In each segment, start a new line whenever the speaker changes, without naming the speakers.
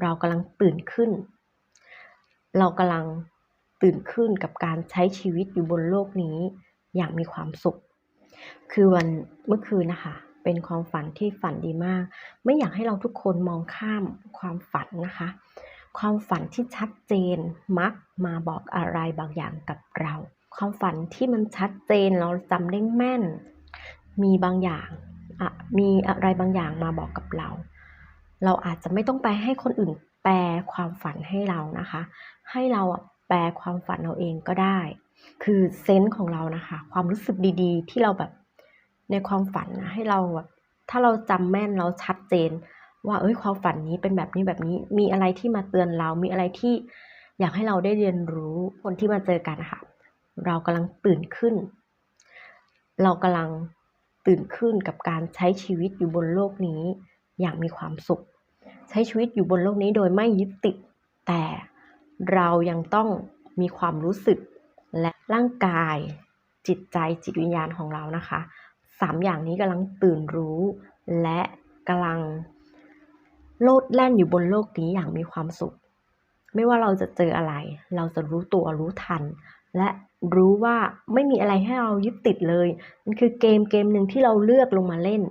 เรากำลังตื่นขึ้น เรากำลังตื่นขึ้นกับการใช้ชีวิตอยู่บนโลกนี้อย่างมีความสุข คือวันเมื่อคืนนะคะ เป็นความฝันที่ฝันดีมาก ไม่อยากให้เราทุกคนมองข้ามความฝันนะคะ ความฝันที่ชัดเจนมักมาบอกอะไรบางอย่างกับเรา ความฝันที่มันชัดเจนเราจำได้แม่น มีบางอย่างอะมีอะไรบางอย่างมาบอกกับเรา เราอาจจะไม่ต้องไปให้คนอื่นแปลความฝันให้เรานะคะ ให้เราแปลความฝันเราเองก็ได้ คือเซนส์ของเรานะคะ ความรู้สึกดีๆ ที่เราแบบในความฝันนะให้เราแบบถ้าเราจำแม่นเราชัดเจน ว่าเอ้ยความฝันนี้เป็นแบบนี้แบบนี้ มีอะไรที่มาเตือนเรา มีอะไรที่อยากให้เราได้เรียนรู้คนที่มาเจอกันนะคะเรากำลังตื่นขึ้น เรากำลังตื่นขึ้นกับการใช้ชีวิตอยู่บนโลกนี้อย่างมีความสุข ใช้ชีวิตอยู่บนโลกนี้โดยไม่ยึดติด แต่เรายังต้องมีความรู้สึกและร่างกาย จิตใจจิตวิญญาณของเรานะคะสามอย่างนี้กำลังตื่นรู้ และกำลังโลดแล่นอยู่บนโลกนี้อย่างมีความสุข ไม่ว่าเราจะเจออะไร เราจะรู้ตัวรู้ทัน และรู้ว่าไม่มีอะไรให้เรายึดติดเลย มันคือเกมเกมหนึ่งที่เราเลือกลงมาเล่น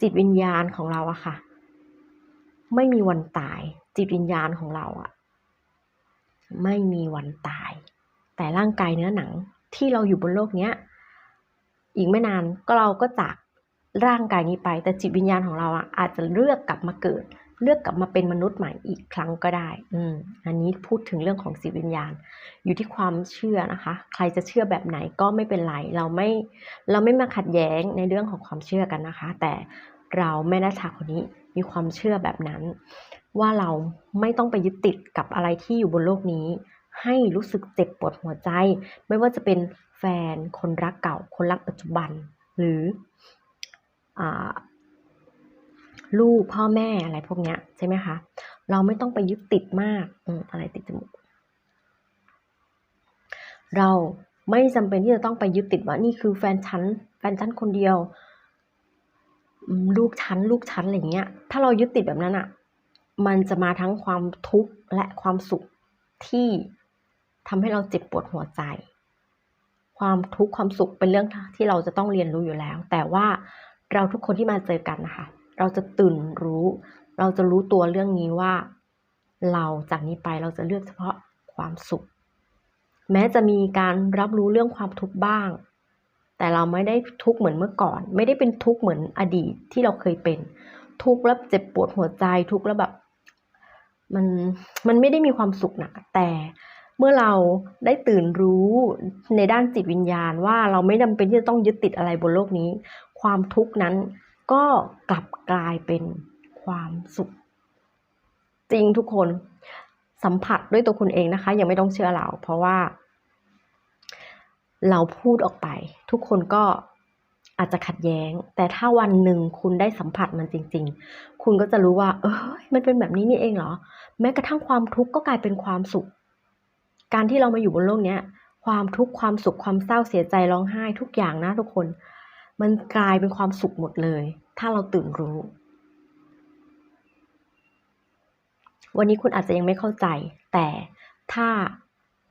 จิตวิญญาณของเราอะค่ะ ไม่มีวันตาย จิตวิญญาณของเราอะไม่มีวันตาย แต่ร่างกายเนื้อหนังที่เราอยู่บนโลกเนี้ย อีกไม่นานก็เราก็จากร่างกายนี้ไป แต่จิตวิญญาณของเราอะอาจจะเลือกกลับมาเกิด เลือกกลับมาเป็นมนุษย์ใหม่อีกครั้งก็ได้ อืมอันนี้พูดถึงเรื่องของจิตวิญญาณ อยู่ที่ความเชื่อนะคะ ใครจะเชื่อแบบไหนก็ไม่เป็นไร เราไม่ เราไม่มาขัดแย้งในเรื่องของความเชื่อกันนะคะ แต่เราแม่นัชชาคนนี้ มีความเชื่อแบบนั้น ว่าเราไม่ต้องไปยึดติดกับอะไรที่อยู่บนโลกนี้ ให้รู้สึกเจ็บปวดหัวใจ ไม่ว่าจะเป็นแฟนคนรักเก่า คนรักปัจจุบัน หรืออลูกพ่อแม่อะไรพวกเนี้ยใช่ไหมคะ เราไม่ต้องไปยึดติดมากอมอะไรติดจมูก เราไม่จำเป็นที่จะต้องไปยึดติดว่านี่คือแฟนฉันแฟนฉันคนเดียว ลูกฉันลูกฉันอะไรเงี้ย ถ้าเรายึดติดแบบนั้นอะ่ะ มันจะมาทั้งความทุกข์และความสุขที่ทำให้เราเจ็บปวดหัวใจ ความทุกข์ความสุขเป็นเรื่องที่เราจะต้องเรียนรู้อยู่แล้ว แต่ว่าเราทุกคนที่มาเจอกันนะคะ เราจะตื่นรู้ เราจะรู้ตัวเรื่องนี้ว่า เราจากนี้ไปเราจะเลือกเฉพาะความสุข แม้จะมีการรับรู้เรื่องความทุกข์บ้าง แต่เราไม่ได้ทุกข์เหมือนเมื่อก่อน ไม่ได้เป็นทุกข์เหมือนอดีตที่เราเคยเป็น ทุกข์แล้วเจ็บปวดหัวใจทุกข์แล้วแบบมันมันไม่ได้มีความสุขนะแต่เมื่อเราได้ตื่นรู้ในด้านจิตวิญญาณว่าเราไม่จำเป็นที่จะต้องยึดติดอะไรบนโลกนี้ ความทุกข์นั้นก็กลับกลายเป็นความสุข จริงทุกคนสัมผัสด้วยตัวคุณเองนะคะ ยังไม่ต้องเชื่อเรา เพราะว่า เราพูดออกไป ทุกคนก็อาจจะขัดแย้ง แต่ถ้าวันหนึ่งคุณได้สัมผัสมันจริง ๆ คุณก็จะรู้ว่า เออมันเป็นแบบนี้นี่เองเหรอ แม้กระทั่งความทุกข์ก็กลายเป็นความสุข การที่เรามาอยู่บนโลกเนี้ย ความทุกข์ความสุขความเศร้าเสียใจร้องไห้ทุกอย่างนะทุกคน มันกลายเป็นความสุขหมดเลย ถ้าเราตื่นรู้ วันนี้คุณอาจจะยังไม่เข้าใจ แต่ถ้า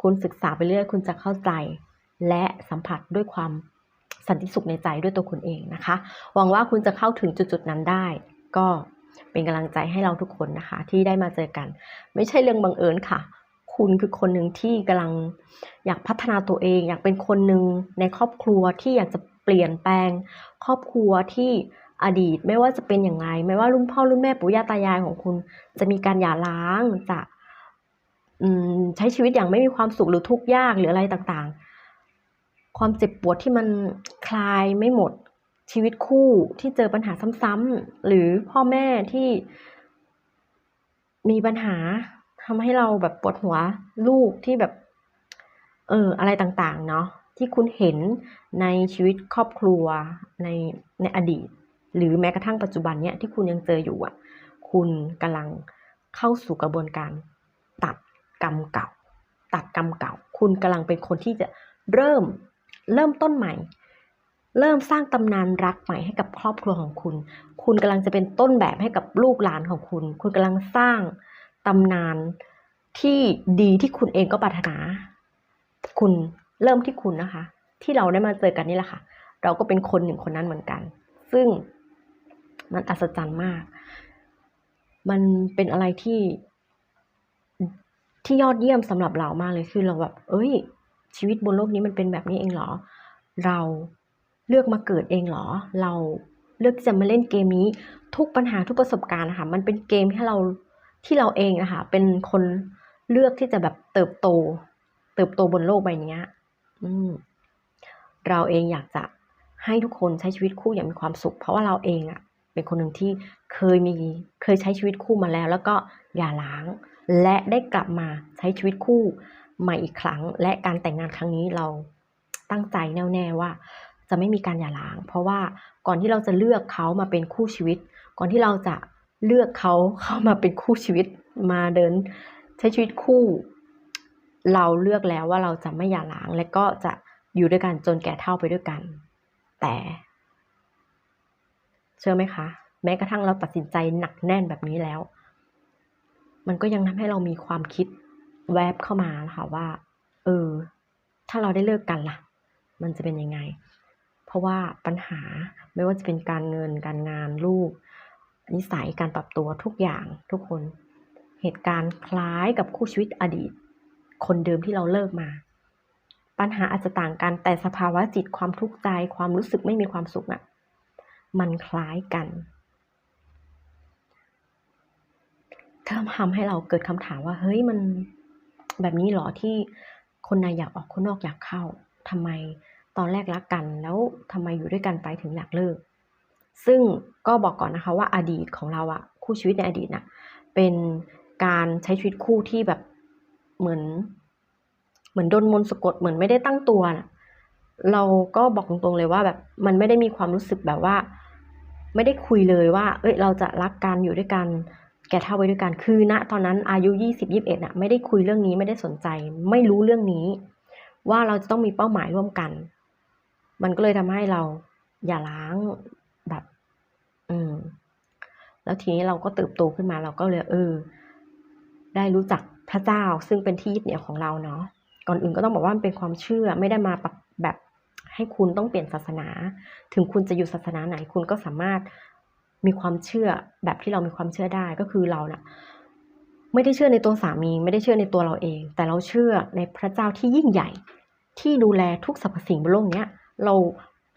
คุณศึกษาไปเรื่อยคุณจะเข้าใจ และสัมผัสด้วยความสันติสุขในใจด้วยตัวคุณเองนะคะ หวังว่าคุณจะเข้าถึงจุดๆนั้นได้ ก็เป็นกำลังใจให้เราทุกคนนะคะ ที่ได้มาเจอกัน ไม่ใช่เรื่องบังเอิญค่ะ คุณคือคนหนึ่งที่กำลังอยากพัฒนาตัวเอง อยากเป็นคนหนึ่งในครอบครัวที่อยากจะเปลี่ยนแปลง ครอบครัวที่อดีตไม่ว่าจะเป็นอย่างไร ไม่ว่ารุ่นพ่อรุ่นแม่ปู่ย่าตายายของคุณ จะมีการหย่าร้างจะใช้ชีวิตอย่างไม่มีความสุขหรือทุกข์ยากหรืออะไรต่างๆ ความเจ็บปวดที่มันคลายไม่หมด ชีวิตคู่ที่เจอปัญหาซ้ำๆหรือพ่อแม่ที่มีปัญหาทำให้เราแบบปวดหัวลูกที่แบบ เอออะไรต่างๆ เนาะที่คุณเห็นในชีวิตครอบครัวในในอดีต หรือแม้กระทั่งปัจจุบันเนี้ยที่คุณยังเจออยู่อะ คุณกำลังเข้าสู่กระบวนการตัดกรรมเก่า ตัดกรรมเก่า คุณกำลังเป็นคนที่จะเริ่ม เริ่มต้นใหม่ เริ่มสร้างตำนานรักใหม่ให้กับครอบครัวของคุณ คุณกำลังจะเป็นต้นแบบให้กับลูกหลานของคุณ คุณกำลังสร้างตำนานที่ดีที่คุณเองก็ปรารถนา คุณเริ่มที่คุณนะคะ ที่เราได้มาเจอกันนี่แหละค่ะ เราก็เป็นคนหนึ่งคนนั้นเหมือนกัน ซึ่งมันอัศจรรย์มาก มันเป็นอะไรที่ที่ยอดเยี่ยมสำหรับเรามากเลยคือเราแบบ เอ้ย ชีวิตบนโลกนี้มันเป็นแบบนี้เองเหรอ เราเลือกมาเกิดเองเหรอ เราเลือกที่จะมาเล่นเกมนี้ทุกปัญหาทุกประสบการณ์นะคะมันเป็นเกมที่เราที่เราเองนะคะเป็นคนเลือกที่จะแบบเติบโต เติบโตบนโลกใบนี้อืมเราเองอยากจะให้ทุกคนใช้ชีวิตคู่อย่างมีความสุข เพราะว่าเราเองอะ่ะ เป็นคนหนึ่งที่เคยมีเคยใช้ชีวิตคู่มาแล้ว แล้วก็อย่าล้าง และได้กลับมาใช้ชีวิตคู่ ใหม่อีกครั้ง และการแต่งงานครั้งนี้เราตั้งใจแน่วแน่ว่าจะไม่มีการหย่าร้าง เพราะว่าก่อนที่เราจะเลือกเขามาเป็นคู่ชีวิต ก่อนที่เราจะเลือกเขาเข้ามาเป็นคู่ชีวิตมาเดินใช้ชีวิตคู่ เราเลือกแล้วว่าเราจะไม่หย่าร้าง และก็จะอยู่ด้วยกันจนแก่เท่าไปด้วยกัน แต่ เชื่อไหมคะ แม้กระทั่งเราตัดสินใจหนักแน่นแบบนี้แล้ว มันก็ยังทำให้เรามีความคิด แวบเข้ามาค่ะว่า เออ ถ้าเราได้เลิกกันล่ะ มันจะเป็นยังไง เพราะว่าปัญหาไม่ว่าจะเป็นการเงินการงานลูก นิสัยการปรับตัวทุกอย่างทุกคน เหตุการณ์คล้ายกับคู่ชีวิตอดีต คนเดิมที่เราเลิกมา ปัญหาอาจจะต่างกันแต่สภาวะจิตความทุกข์ใจความรู้สึกไม่มีความสุขอะ่ะมันคล้ายกันทำให้เราเกิดคำถามว่าเฮ้ยมัน แบบนี้หรอที่คนในอยากออกคนนอกอยากเข้าทำไมตอนแรกรักกัน แล้วทำไมอยู่ด้วยกันไปถึงอยากเลิก ซึ่งก็บอกก่อนนะคะว่าอดีตของเราอะคู่ชีวิตในอดีตน่ะเป็นการใช้ชีวิตคู่ที่แบบเหมือน เหมือนโดนมนต์สะกดเหมือนไม่ได้ตั้งตัวนะเราก็บอกตรงๆเลยว่าแบบมันไม่ได้มีความรู้สึกแบบว่า ไม่ได้คุยเลยว่า เอ้ยเราจะรักกันอยู่ด้วยกัน แก่เท่าไว้ด้วยกัน คือณตอนนั้นอายุยี่สิบยิบเอ็ดน่ะไม่ได้คุยเรื่องนี้ไม่ได้สนใจ ไม่รู้เรื่องนี้ ว่าเราจะต้องมีเป้าหมายร่วมกัน มันก็เลยทำให้เราอย่าล้างแบบ อืม แล้วทีนี้เราก็เติบโตขึ้นมาเราก็เลยเออ ได้รู้จักพระเจ้าซึ่งเป็นที่ยึดเหนี่ยวของเราเนาะก่อนอื่นก็ต้องบอกว่ามันเป็นความเชื่อไม่ได้มาแบบให้คุณต้องเปลี่ยนศาสนา ถึงคุณจะอยู่ศาสนาไหนคุณก็สามารถ มีความเชื่อแบบที่เรามีความเชื่อได้ก็คือเราเนะ่ะไม่ได้เชื่อในตัวสามี ไม่ได้เชื่อในตัวเราเอง แต่เราเชื่อในพระเจ้าที่ยิ่งใหญ่ ที่ดูแลทุกสรรพสิ่งบนโลกเนี้ยเรา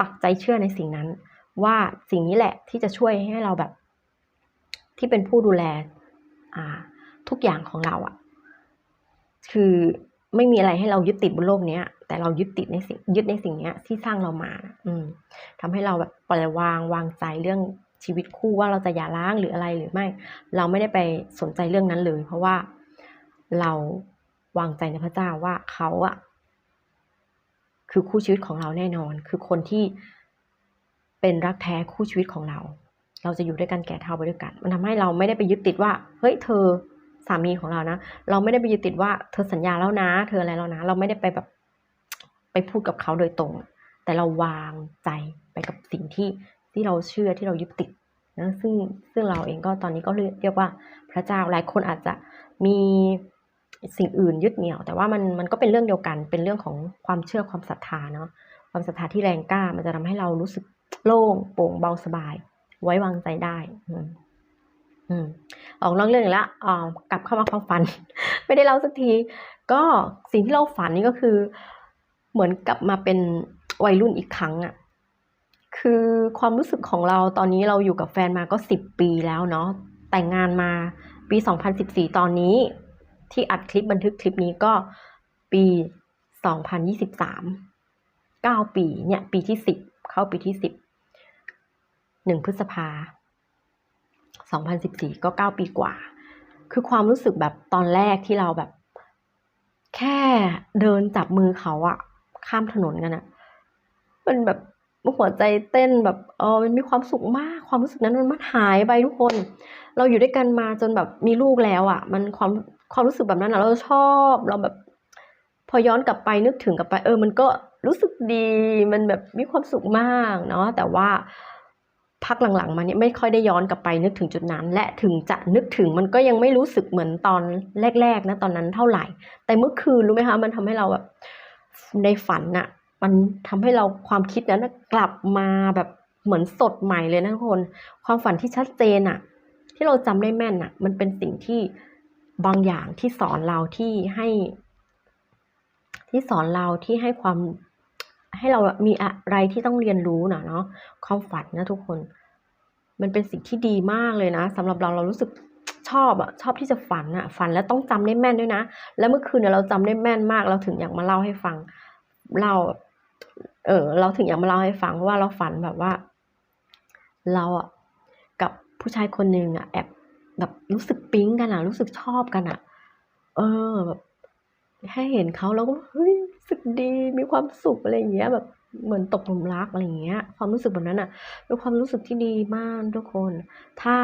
ปักใจเชื่อในสิ่งนั้น ว่าสิ่งนี้แหละที่จะช่วยให้เราแบบ ที่เป็นผู้ดูแลอ่าทุกอย่างของเราอะ่ะ คือไม่มีอะไรให้เรายึดติดบนโลกเนี้ย แต่เรายึดติดในสิ่งยึดในสิ่งเนี้ยที่สร้างเรามา อืมทำให้เราแบบปล่อยวางวางใจเรื่อง ชีวิตคู่ว่าเราจะอย่าล้างหรืออะไรหรือไม่ เราไม่ได้ไปสนใจเรื่องนั้นเลย เพราะว่าเราวางใจในพระเจ้าว่าเขาอะคือคู่ชีวิตของเราแน่นอน คือคนที่เป็นรักแท้คู่ชีวิตของเรา เราจะอยู่ด้วยกันแก่เท่าไปด้วยกัน มันทำให้เราไม่ได้ไปยึดติดว่า เฮ้ยเธอสามีของเรานะ เราไม่ได้ไปยึดติดว่าเธอสัญญาแล้วนะ เธออะไรแล้วนะ เราไม่ได้ไปแบบไปพูดกับเขาโดยตรง แต่เราวางใจไปกับสิ่งที่ ที่เราเชื่อที่เรายึดติดนะซึ่งซึ่งเราเองก็ตอนนี้ก็เรียกว่าพระเจ้าหลายคนอาจจะมีสิ่งอื่นยึดเหนี่ยว แต่ว่ามันมันก็เป็นเรื่องเดียวกันเป็นเรื่องของความเชื่อความศรัทธาเนาะความศรัทธาที่แรงกล้ามันจะทำให้เรารู้สึกโล่งโปร่งเบาสบาย ไว้วางใจได้อืมอืมออกนอกเรื่องแล้วอ่ากลับเข้ามาความฝัน ไม่ได้เล่าสักที ก็สิ่งที่เราฝันนี่ก็คือ เหมือนกลับมาเป็นวัยรุ่นอีกครั้งอะ คือความรู้สึกของเราตอนนี้เราอยู่กับแฟนมาก็สิบปีแล้วเนาะแต่งงานมาปี 2014 ตอนนี้ที่อัดคลิปบันทึกคลิปนี้ก็ปี 2023 9 ปีเนี่ยปีที่ 10 เข้าปีที่ 10 1 พฤษภา 2014 ก็ 9 ปีกว่า คือความรู้สึกแบบตอนแรกที่เราแบบ แค่เดินจับมือเขาอะข้ามถนนกันอะมันแบบ หัวใจเต้นแบบเออมันมีความสุขมากความรู้สึกนั้นมันมันหายไปทุกคน เราอยู่ด้วยกันมาจนแบบมีลูกแล้วอะ่ะ มันความความรู้สึกแบบนั้นอะเราชอบเราแบบ พอย้อนกลับไปนึกถึงกลับไป เออ มันก็รู้สึกดีมันแบบมีความสุขมากเนาะแต่ว่าพักหลังๆมาเนี่ยไม่ค่อยได้ย้อนกลับไปนึกถึงจุดนั้น และถึงจะนึกถึงมันก็ยังไม่รู้สึกเหมือนตอนแรกๆนะตอนนั้นเท่าไหร่ แต่เมื่อคืนรู้ไหมคะ มันทำให้เราแบบในฝันน่ะ มันทำให้เราความคิดนั้นกลับมาแบบเหมือนสดใหม่เลยนะทุกคน ความฝันที่ชัดเจนอะที่เราจำได้แม่นอะมันเป็นสิ่งที่บางอย่างที่สอนเราที่ให้ ที่สอนเราที่ให้ความให้เรามีอะไรที่ต้องเรียนรู้นะเนาะความฝันนะทุกคน มันเป็นสิ่งที่ดีมากเลยนะสำหรับเราเรารู้สึกชอบอะชอบที่จะฝันอะฝันแล้วต้องจำได้แม่นด้วยนะ แล้วเมื่อคืนเนี่ยเราจำได้แม่นมาก เราถึงอยากมาเล่าให้ฟังเล่า เออเราถึงอยากมาเล่าให้ฟังว่าเราฝันแบบว่า เราอะกับผู้ชายคนหนึ่งอะแอบแบบรู้สึกปิ๊งกันอะรู้สึกชอบกันอะเออแบบให้เห็นเขาแล้วก็เฮ้ยรู้สึกดีมีความสุขอะไรอย่างเงี้ย แบบเหมือนตกหลุมรักอะไรอย่างเงี้ย ความรู้สึกแบบนั้นอะเป็นความรู้สึกที่ดีมากทุกคน ถ้า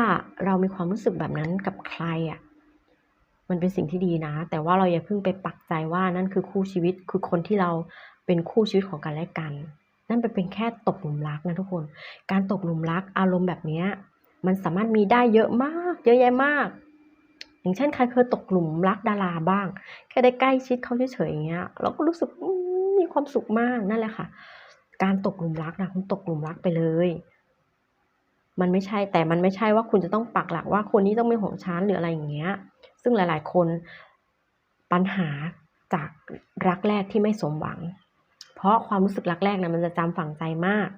เรามีความรู้สึกแบบนั้นกับใครอะมันเป็นสิ่งที่ดีนะ แต่ว่าเราอย่าเพิ่งไปปักใจว่านั่นคือคู่ชีวิตคือคนที่เรา เป็นคู่ชีวิตของกันและกัน นั่นเป็นแค่ตกหลุมรักนะทุกคน การตกหลุมรักอารมณ์แบบนี้มันสามารถมีได้เยอะมาก เยอะแยะมาก อย่างเช่นใครเคยตกหลุมรักดาราบ้าง แค่ได้ใกล้ชิดเขาเฉยๆอย่างเงี้ย เราก็รู้สึกมมีความสุขมากนั่นแหละค่ะ การตกหลุมรักนะคุณตกหลุมรักไปเลยมันไม่ใช่แต่มันไม่ใช่ว่าคุณจะต้องปักหลักว่าคนนี้ต้องเป็นของฉันหรืออะไรอย่างเงี้ย ซึ่งหลาย ๆ คนปัญหาจากรักแรกที่ไม่สมหวัง เพราะความรู้สึกรักแรกนะมันจะจำฝังใจมาก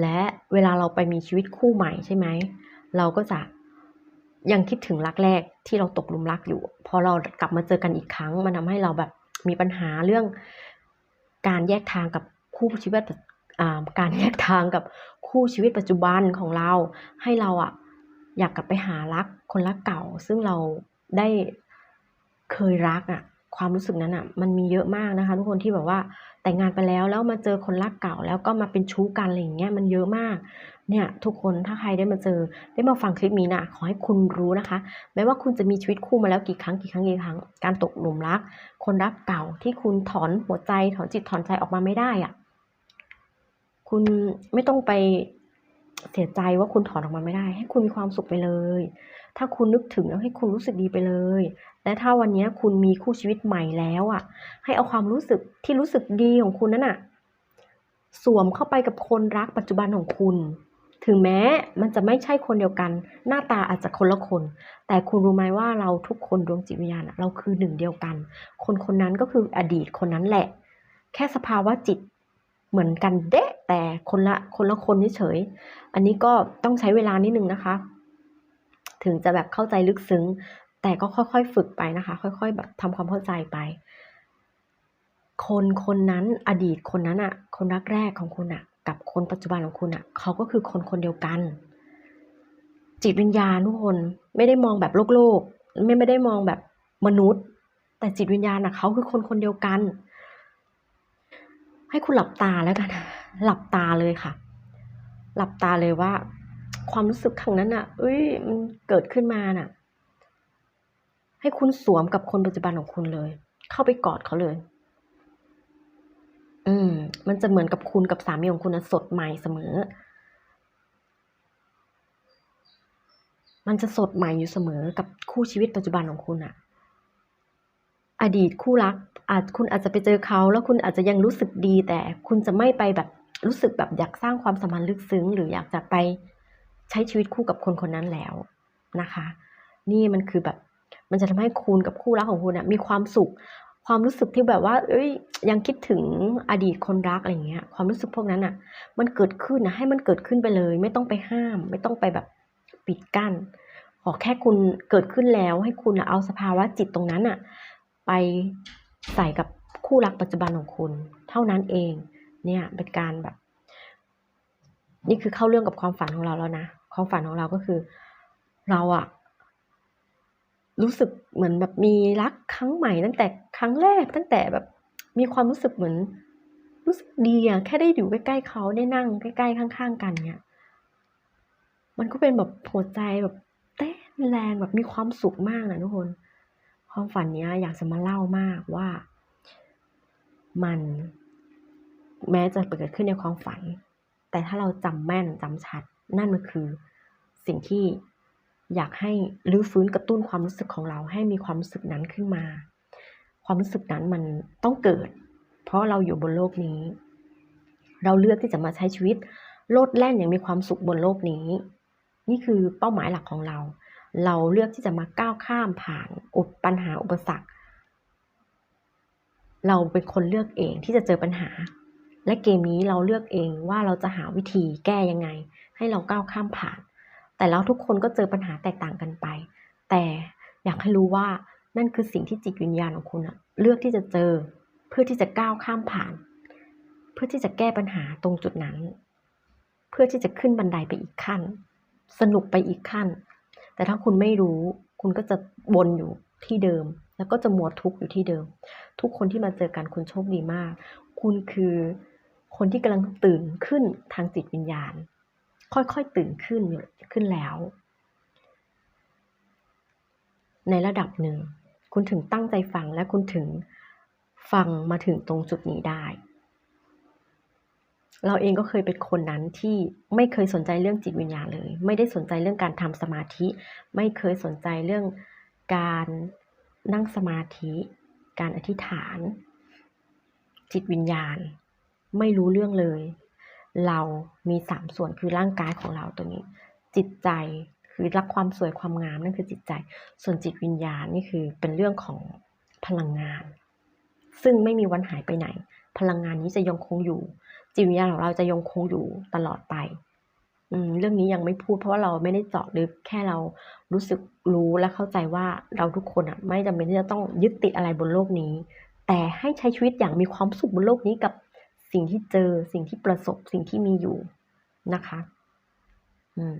และเวลาเราไปมีชีวิตคู่ใหม่ใช่ไหม เราก็จะยังคิดถึงรักแรกที่เราตกหลุมรักอยู่ พอเรากลับมาเจอกันอีกครั้ง มันทำให้เราแบบมีปัญหาเรื่องการแยกทางกับคู่ชีวิตอ่าการแยกทางกับคู่ชีวิตปัจจุบันของเรา ให้เราอะอยากกลับไปหารักคนรักเก่า ซึ่งเราได้เคยรักอะ ความรู้สึกนั้นอะมันมีเยอะมากนะคะ ทุกคนที่แบบว่าแต่งงานไปแล้วแล้วมาเจอคนรักเก่า แล้วก็มาเป็นชู้กันอะไรอย่างเงี้ยมันเยอะมาก เนี่ย ทุกคนถ้าใครได้มาเจอได้มาฟังคลิปนี้นะขอให้คุณรู้นะคะ แม้ว่าคุณจะมีชีวิตคู่มาแล้วกี่ครั้งกี่ครั้งกี่ครั้ง การตกหลุมรัก คนรักเก่าที่คุณถอนหัวใจถอนจิตถอนใจออกมาไม่ได้อะ คุณไม่ต้องไป เสียใจว่าคุณถอนออกมาไม่ได้ ให้คุณมีความสุขไปเลย ถ้าคุณนึกถึงแล้วให้คุณรู้สึกดีไปเลย และถ้าวันนี้คุณมีคู่ชีวิตใหม่แล้วอะ ให้เอาความรู้สึกที่รู้สึกดีของคุณนั่นอะ สวมเข้าไปกับคนรักปัจจุบันของคุณ ถึงแม้มันจะไม่ใช่คนเดียวกัน หน้าตาอาจจะคนละคน แต่คุณรู้ไหมว่าเราทุกคนดวงจิตวิญญาณเราคือหนึ่งเดียวกัน คนคนนั้นก็คืออดีตคนนั้นแหละ แค่สภาวะจิต เหมือนกันเดะแต่คนละคนละคนเฉยอันนี้ก็ต้องใช้เวลานิดนึงนะคะ ถึงจะแบบเข้าใจลึกซึ้ง แต่ก็ค่อยๆฝึกไปนะคะ ค่อยๆแบบทำความเข้าใจไป คนคนนั้นอดีตคนนั้นอะคนรักแรกของคุณอะกับคนปัจจุบันของคุณอะเขาก็คือคนคนเดียวกัน จิตวิญญาณทุกคนไม่ได้มองแบบโลกโลกไม่ไม่ได้มองแบบมนุษย์ แต่จิตวิญญาณอะเขาคือคนคนเดียวกัน ให้คุณหลับตาแล้วกัน หลับตาเลยค่ะ หลับตาเลยว่า ความรู้สึกครั้งนั้นอะเอ้ย มันเกิดขึ้นมาน่ะ ให้คุณสวมกับคนปัจจุบันของคุณเลย เข้าไปกอดเขาเลย อืม มันจะเหมือนกับคุณกับสามีของคุณนะสดใหม่เสมอ มันจะสดใหม่อยู่เสมอกับคู่ชีวิตปัจจุบันของคุณอะอดีตคู่รัก อาจคุณอาจจะไปเจอเขาแล้วคุณอาจจะยังรู้สึกดี แต่คุณจะไม่ไปแบบรู้สึกแบบอยากสร้างความสัมพันธ์ลึกซึ้ง หรืออยากจะไปใช้ชีวิตคู่กับคนคนนั้นแล้วนะคะ นี่มันคือแบบมันจะทำให้คุณกับคู่รักของคุณอะมีความสุข ความรู้สึกที่แบบว่า เอ้ย ยังคิดถึงอดีตคนรักอะไรเงี้ย ความรู้สึกพวกนั้นอะมันเกิดขึ้นนะให้มันเกิดขึ้นไปเลย ไม่ต้องไปห้าม ไม่ต้องไปแบบปิดกั้นขอแค่คุณเกิดขึ้นแล้ว ให้คุณเอาสภาวะจิตตรงนั้นอะไป ใส่กับคู่รักปัจจุบันของคุณ เท่านั้นเอง เนี่ยเป็นการแบบ นี่คือเข้าเรื่องกับความฝันของเราแล้วนะความฝันของเราก็คือ เราอะรู้สึกเหมือนแบบมีรักครั้งใหม่ตั้งแต่ครั้งแรกตั้งแต่แบบ มีความรู้สึกเหมือน รู้สึกดีอะแค่ได้อยู่ใกล้ๆเขาได้นั่งใกล้ๆข้าง ๆ กันเนี่ยมันก็เป็นแบบหัวใจแบบเต้นแรงแบบมีความสุขมากนะทุกคน ความฝันนี้อยากจะมาเล่ามากว่า มันแม้จะเกิดขึ้นในความฝัน แต่ถ้าเราจำแม่นจำชัด นั่นมันคือสิ่งที่อยากให้รื้อฟื้นกระตุ้นความรู้สึกของเราให้มีความรู้สึกนั้นขึ้นมา ความรู้สึกนั้นมันต้องเกิด เพราะเราอยู่บนโลกนี้ เราเลือกที่จะมาใช้ชีวิตโลดแล่นอย่างมีความสุขบนโลกนี้ นี่คือเป้าหมายหลักของเรา เราเลือกที่จะมาก้าวข้ามผ่านอุปปัญหาอุปสรรค เราเป็นคนเลือกเองที่จะเจอปัญหา และเกมนี้เราเลือกเองว่าเราจะหาวิธีแก้ยังไง ให้เราก้าวข้ามผ่าน แต่แล้วทุกคนก็เจอปัญหาแตกต่างกันไป แต่อยากให้รู้ว่านั่นคือสิ่งที่จิตวิญญาณของคุณอะเลือกที่จะเจอเพื่อที่จะก้าวข้ามผ่าน เพื่อที่จะแก้ปัญหาตรงจุดนั้น เพื่อที่จะขึ้นบันไดไปอีกขั้น สนุกไปอีกขั้น แต่ถ้าคุณไม่รู้ คุณก็จะวนอยู่ที่เดิม แล้วก็จะมัวทุกข์อยู่ที่เดิม ทุกคนที่มาเจอกันคุณโชคดีมาก คุณคือคนที่กำลังตื่นขึ้นทางจิตวิญญาณ ค่อยๆตื่นขึ้นขึ้นแล้ว ในระดับหนึ่ง คุณถึงตั้งใจฟังและคุณถึงฟังมาถึงตรงจุดนี้ได้ เราเองก็เคยเป็นคนนั้นที่ไม่เคยสนใจเรื่องจิตวิญญาณเลย ไม่ได้สนใจเรื่องการทำสมาธิ ไม่เคยสนใจเรื่องการนั่งสมาธิ การอธิษฐาน จิตวิญญาณ ไม่รู้เรื่องเลย เรามีสามส่วนคือร่างกายของเราตัวนี้ จิตใจคือรักความสวยความงามนั่นคือจิตใจ ส่วนจิตวิญญาณนี่คือเป็นเรื่องของพลังงาน ซึ่งไม่มีวันหายไปไหน พลังงานนี้จะยังคงอยู่ จิตวิญญาณของเราจะยังคงอยู่ตลอดไปอืมเรื่องนี้ยังไม่พูดเพราะว่าเราไม่ได้เจาะลึกแค่เรารู้สึกรู้และเข้าใจว่าเราทุกคนอะ ไม่จำเป็นที่จะต้องยึดติดอะไรบนโลกนี้ แต่ให้ใช้ชีวิตอย่างมีความสุขบนโลกนี้กับสิ่งที่เจอสิ่งที่ประสบสิ่งที่มีอยู่นะคะอืม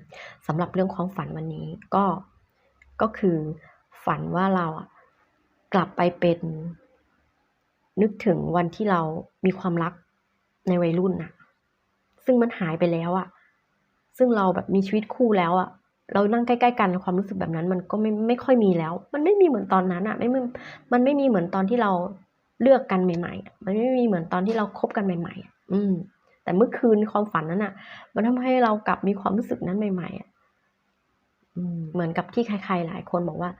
สำหรับเรื่องของฝันวันนี้ก็ก็คือฝันว่าเราอะกลับไปเป็น นึกถึงวันที่เรามีความรัก ในวัยรุ่นน่ะ ซึ่งมันหายไปแล้วอะซึ่งเราแบบมีชีวิตคู่แล้วอะเรานั่งใกล้ๆกันความรู้สึกแบบนั้น มันก็ไม่ไม่ค่อยมีแล้ว มันไม่มีเหมือนตอนนั้นอะไม่มันไม่มีเหมือนตอนที่เราเลือกกันใหม่ๆมันไม่มีเหมือนตอนที่เราคบกันใหม่ ๆ อืม แต่เมื่อคืนความฝันนั้นอะมันทำให้เรากลับมีความรู้สึกนั้นใหม่ๆอะอืมเหมือนกับที่ใครๆหลายคนบอกว่า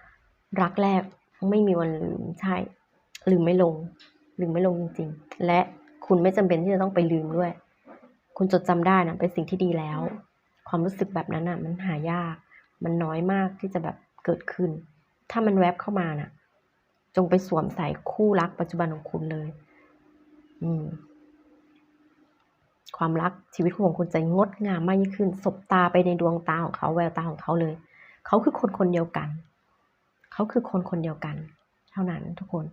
รักแรกไม่มีวันลืมใช่ลืมไม่ลงลืมไม่ลงจริง ๆ และ คุณไม่จำเป็นที่จะต้องไปลืมด้วย คุณจดจำได้นะเป็นสิ่งที่ดีแล้ว ความรู้สึกแบบนั้นอะ มันหายาก มันน้อยมากที่จะแบบเกิดขึ้น ถ้ามันแวบเข้ามาน่ะ จงไปสวมใส่คู่รักปัจจุบันของคุณเลย อืม ความรักชีวิตของคุณจะงดงามมากยิ่งขึ้น สบตาไปในดวงตาของเขาแววตาของเขาเลย เขาคือคนคนเดียวกัน เขาคือคนคนเดียวกัน เท่านั้นทุกคน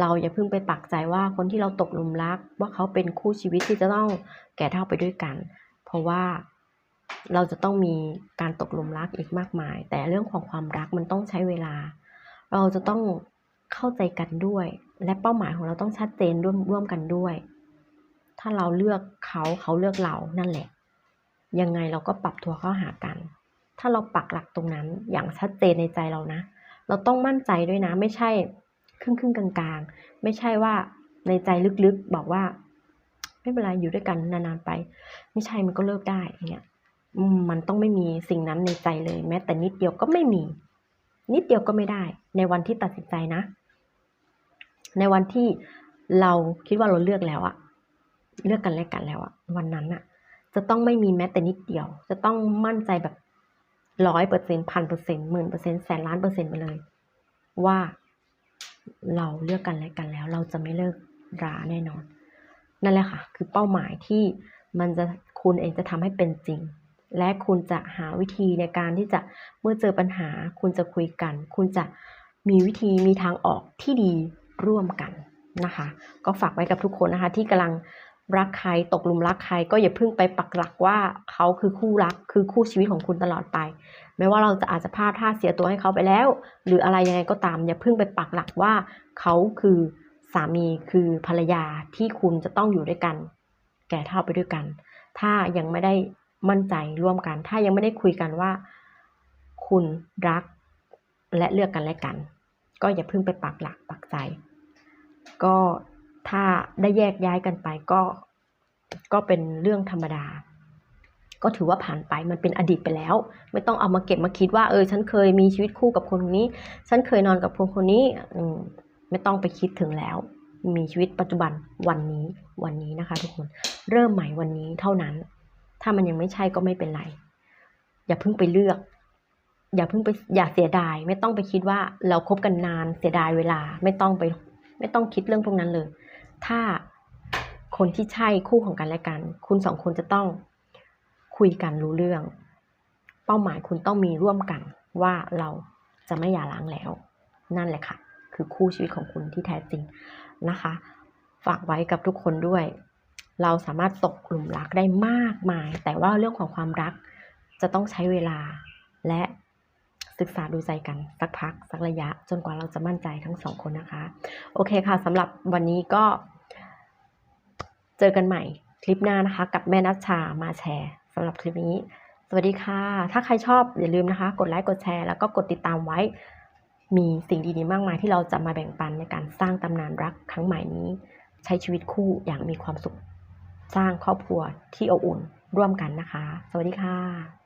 เราอย่าเพิ่งไปปักใจว่าคนที่เราตกหลุมรัก ว่าเขาเป็นคู่ชีวิตที่จะต้องแก่เท่าไปด้วยกัน เพราะว่าเราจะต้องมีการตกหลุมรักอีกมากมาย แต่เรื่องของความรักมันต้องใช้เวลา เราจะต้องเข้าใจกันด้วย และเป้าหมายของเราต้องชัดเจนร่วมร่วมกันด้วย ถ้าเราเลือกเขาเขาเลือกเรานั่นแหละ ยังไงเราก็ปรับตัวเข้าหากัน ถ้าเราปักหลักตรงนั้นอย่างชัดเจนในใจเรานะ เราต้องมั่นใจด้วยนะ ไม่ใช่ ครึ่งครึ่งกลางๆ ไม่ใช่ว่าในใจลึกๆบอกว่า ไม่เป็นไรอยู่ด้วยกันนานๆไป ไม่ใช่มันก็เลิกได้อย่างเงี้ยมันต้องไม่มีสิ่งนั้นในใจเลย แม้แต่นิดเดียวก็ไม่มี นิดเดียวก็ไม่ได้ ในวันที่ตัดสินใจนะ ในวันที่เราคิดว่าเราเลือกแล้วอะเลือกกันและกันแล้วอะวันนั้นอะจะต้องไม่มีแม้แต่นิดเดียว จะต้องมั่นใจแบบร้อยเปอร์เซ็นต์พันเปอร์เซ็นต์หมื่นเปอร์เซ็นต์แสนล้านเปอร์เซ็นต์ไปเลย ว่า เราเลือกกันและกันแล้ว เราจะไม่เลิกราแน่นอน นั่นแหละค่ะ คือเป้าหมายที่มันจะคุณเองจะทำให้เป็นจริง และคุณจะหาวิธีในการที่จะเมื่อเจอปัญหา คุณจะคุยกัน คุณจะมีวิธีมีทางออกที่ดีร่วมกันนะคะ ก็ฝากไว้กับทุกคนนะคะ ที่กำลังรักใครตกหลุมรักใครก็อย่าเพิ่งไปปักหลักว่าเขาคือคู่รักคือคู่ชีวิตของคุณตลอดไป แม้ว่าเราจะอาจจะพลาดท่าเสียตัวให้เขาไปแล้ว หรืออะไรยังไงก็ตามอย่าเพิ่งไปปักหลักว่าเขาคือสามีคือภรรยาที่คุณจะต้องอยู่ด้วยกัน แก่เท่าไปด้วยกัน ถ้ายังไม่ได้มั่นใจร่วมกัน ถ้ายังไม่ได้คุยกันว่า คุณรักและเลือกกันและกัน ก็อย่าเพิ่งไปปักหลักปักใจ ก็ถ้าได้แยกย้ายกันไปก็ ก็เป็นเรื่องธรรมดา ก็ถือว่าผ่านไปมันเป็นอดีตไปแล้ว ไม่ต้องเอามาเก็บมาคิดว่าเออฉันเคยมีชีวิตคู่กับคนนี้ ฉันเคยนอนกับคนคนนี้ไม่ต้องไปคิดถึงแล้ว มีชีวิตปัจจุบันวันนี้วันนี้นะคะ ทุกคนเริ่มใหม่วันนี้เท่านั้น ถ้ามันยังไม่ใช่ก็ไม่เป็นไร อย่าเพิ่งไปเลือก อย่าเพิ่งไปอย่าเสียดาย ไม่ต้องไปคิดว่าเราคบกันนานเสียดายเวลา ไม่ต้องไป ไม่ต้องคิดเรื่องพวกนั้นเลย ถ้าคนที่ใช่คู่ของกันและกัน คุณสองคนจะต้อง คุยกันรู้เรื่อง เป้าหมายคุณต้องมีร่วมกันว่าเราจะไม่หย่าร้างแล้ว นั่นแหละค่ะ คือคู่ชีวิตของคุณที่แท้จริงนะคะ ฝากไว้กับทุกคนด้วย เราสามารถตกหลุมรักได้มากมาย แต่ว่าเรื่องของความรักจะต้องใช้เวลาและศึกษาดูใจกันสักพักสักระยะ จนกว่าเราจะมั่นใจทั้งสองคนนะคะ โอเคค่ะสำหรับวันนี้ก็ เจอกันใหม่คลิปหน้านะคะ กับแม่นัชชามาแชร์ำหรับคลิปนี้ สวัสดีค่ะ ถ้าใครชอบอย่าลืมนะคะ กดไลค์กดแชร์แล้วก็กดติดตามไว้ มีสิ่งดีๆมากมายที่เราจะมาแบ่งปันในการสร้างตำนานรักครั้งใหม่นี้ ใช้ชีวิตคู่อย่างมีความสุข สร้างครอบครัวที่อบอุ่นร่วมกันนะคะ สวัสดีค่ะ